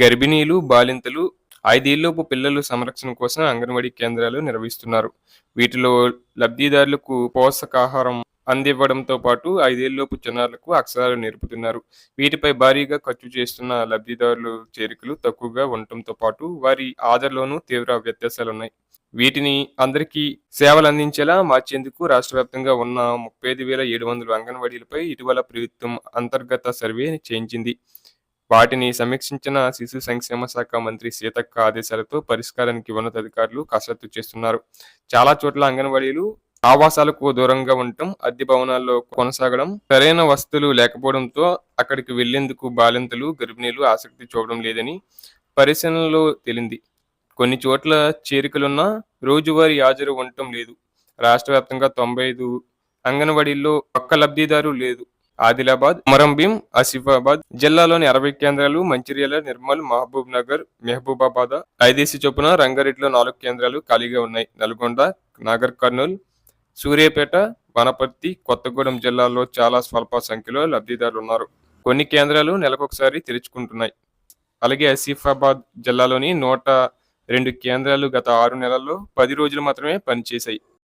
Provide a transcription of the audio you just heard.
గర్భిణీలు బాలింతలు ఐదేళ్ళలోపు పిల్లల సంరక్షణ కోసం అంగన్వాడీ కేంద్రాలు నిర్వహిస్తున్నారు. వీటిలో లబ్ధిదారులకు పోషకాహారం అందివ్వడంతో పాటు ఐదేళ్ళలోపు చిన్నారులకు అక్షరాలు నేర్పుతున్నారు. వీటిపై భారీగా ఖర్చు చేస్తున్న లబ్ధిదారుల చేరికలు తక్కువగా ఉండటంతో పాటు వారి ఆధార్లోనూ తీవ్ర వ్యత్యాసాలు ఉన్నాయి వీటిని అందరికీ సేవలు అందించేలా మార్చేందుకు రాష్ట్ర వ్యాప్తంగా ఉన్న ముప్పై ఐదు వేల ఏడు వందల అంగన్వాడీలపై ఇటీవల ప్రభుత్వం అంతర్గత సర్వే చేయించింది. వాటిని సమీక్షించిన శిశు సంక్షేమ శాఖ మంత్రి సీతక్క ఆదేశాలతో పరిష్కారానికి ఉన్నతాధికారులు కసరత్తు చేస్తున్నారు. చాలా చోట్ల అంగన్వాడీలు ఆవాసాలకు దూరంగా ఉండటం అద్దె భవనాల్లో కొనసాగడం సరైన వసతులు లేకపోవడంతో అక్కడికి వెళ్ళేందుకు బాలింతలు గర్భిణీలు ఆసక్తి చూపడం లేదని పరిశీలనలో తేలింది. కొన్ని చోట్ల చేరికలున్నా రోజువారీ హాజరు ఉండటం లేదు. రాష్ట్ర వ్యాప్తంగా తొంభై ఐదు అంగన్వాడీల్లో ఒక్క లబ్ధిదారు లేదు. ఆదిలాబాద్ మరంభీం ఆసిఫాబాద్ జిల్లాలోని అరవై కేంద్రాలు మంచిర్యాల నిర్మల్ మహబూబ్ నగర్ మెహబూబాబాద్ ఐదేసి చొప్పున రంగారెడ్డిలో నాలుగు కేంద్రాలు ఖాళీగా ఉన్నాయి. నల్గొండ నాగర్ కర్నూల్ సూర్యాపేట వనపర్తి కొత్తగూడెం జిల్లాల్లో చాలా స్వల్ప సంఖ్యలో లబ్ధిదారులు ఉన్నారు. కొన్ని కేంద్రాలు నెలకొకసారి తెరుచుకుంటున్నాయి. అలాగే ఆసిఫాబాద్ జిల్లాలోని నూట రెండు కేంద్రాలు గత ఆరు నెలల్లో పది రోజులు మాత్రమే పనిచేశాయి.